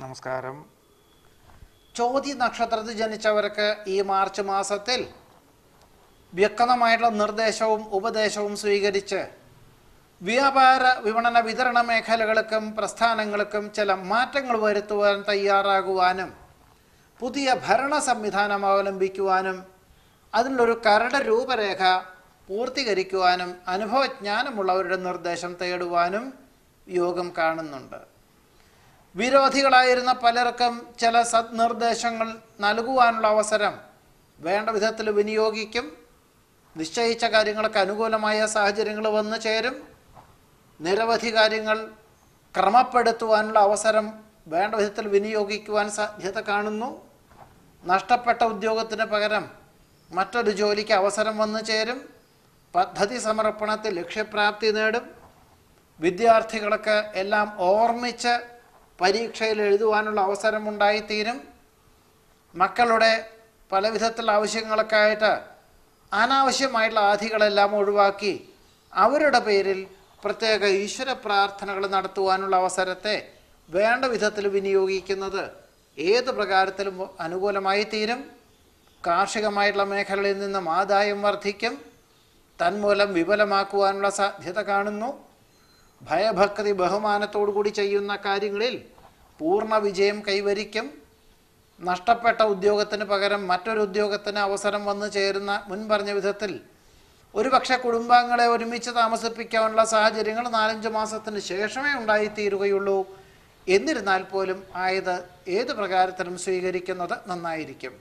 നമസ്കാരം. ചോതി നക്ഷത്രത്തിൽ ജനിച്ചവർക്ക് ഈ മാർച്ച് മാസത്തിൽ വ്യക്തമായിട്ടുള്ള നിർദ്ദേശവും ഉപദേശവും സ്വീകരിച്ച് വ്യാപാര വിപണന വിതരണ മേഖലകൾക്കും പ്രസ്ഥാനങ്ങൾക്കും ചില മാറ്റങ്ങൾ വരുത്തുവാൻ തയ്യാറാകുവാനും പുതിയ ഭരണ സംവിധാനം അവലംബിക്കുവാനും അതിനുള്ളൊരു കരട് രൂപരേഖ പൂർത്തീകരിക്കുവാനും അനുഭവജ്ഞാനമുള്ളവരുടെ നിർദ്ദേശം തേടുവാനും യോഗം കാണുന്നുണ്ട്. വിരോധികളായിരുന്ന പലർക്കും ചില സദ്നിർദ്ദേശങ്ങൾ നൽകുവാനുള്ള അവസരം വേണ്ട വിധത്തിൽ വിനിയോഗിക്കും. നിശ്ചയിച്ച കാര്യങ്ങൾക്ക് അനുകൂലമായ സാഹചര്യങ്ങൾ വന്നു ചേരും. നിരവധി കാര്യങ്ങൾ ക്രമപ്പെടുത്തുവാനുള്ള അവസരം വേണ്ട വിധത്തിൽ വിനിയോഗിക്കുവാൻ സാധ്യത കാണുന്നു. നഷ്ടപ്പെട്ട ഉദ്യോഗത്തിന് പകരം മറ്റൊരു ജോലിക്ക് അവസരം വന്നു ചേരും. പദ്ധതി സമർപ്പണത്തിൽ ലക്ഷ്യപ്രാപ്തി നേടും. വിദ്യാർത്ഥികൾക്ക് എല്ലാം ഓർമ്മിച്ച് പരീക്ഷയിൽ എഴുതുവാനുള്ള അവസരമുണ്ടായിത്തീരും. മക്കളുടെ പല വിധത്തിലുള്ള ആവശ്യങ്ങളൊക്കെ ആയിട്ട് അനാവശ്യമായിട്ടുള്ള ആധികളെല്ലാം ഒഴിവാക്കി അവരുടെ പേരിൽ പ്രത്യേക ഈശ്വര പ്രാർത്ഥനകൾ നടത്തുവാനുള്ള അവസരത്തെ വേണ്ട വിധത്തിൽ വിനിയോഗിക്കുന്നത് ഏത് പ്രകാരത്തിലും അനുകൂലമായി തീരും കാർഷികമായിട്ടുള്ള മേഖലയിൽ നിന്നും ആദായം വർദ്ധിക്കും. തന്മൂലം വിപുലമാക്കുവാനുള്ള സാധ്യത കാണുന്നു. ഭയഭക്തി ബഹുമാനത്തോടു കൂടി ചെയ്യുന്ന കാര്യങ്ങളിൽ പൂർണ വിജയം കൈവരിക്കും. നഷ്ടപ്പെട്ട ഉദ്യോഗത്തിന് പകരം മറ്റൊരു ഉദ്യോഗത്തിന് അവസരം വന്ന് ചേരുന്ന മുൻ പറഞ്ഞ വിധത്തിൽ ഒരുപക്ഷെ കുടുംബാംഗങ്ങളെ ഒരുമിച്ച് താമസിപ്പിക്കാനുള്ള സാഹചര്യങ്ങൾ നാലഞ്ച് മാസത്തിന് ശേഷമേ ഉണ്ടായിത്തീരുകയുള്ളൂ. എന്നിരുന്നാൽ പോലും ആയത് ഏത് പ്രകാരത്തിലും സ്വീകരിക്കുന്നത് നന്നായിരിക്കും.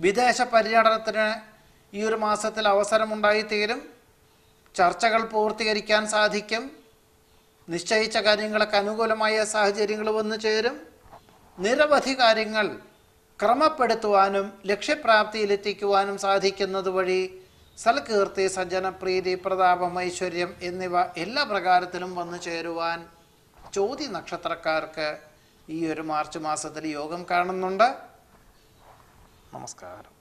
വിദേശ പര്യടനത്തിന് ഈ ഒരു മാസത്തിൽ അവസരമുണ്ടായിത്തീരും. ചർച്ചകൾ പൂർത്തീകരിക്കാൻ സാധിക്കും. നിശ്ചയിച്ച കാര്യങ്ങളൊക്കെ അനുകൂലമായ സാഹചര്യങ്ങൾ വന്നു ചേരും. നിരവധി കാര്യങ്ങൾ ക്രമപ്പെടുത്തുവാനും ലക്ഷ്യപ്രാപ്തിയിലെത്തിക്കുവാനും സാധിക്കുന്നത് വഴി സൽകീർത്തി സജ്ജനപ്രീതി പ്രതാപം ഐശ്വര്യം എന്നിവ എല്ലാ പ്രകാരത്തിലും വന്നു ചേരുവാൻ ചോതി നക്ഷത്രക്കാർക്ക് ഈ ഒരു മാർച്ച് മാസത്തിൽ യോഗം കാണുന്നുണ്ട്. നമസ്കാരം.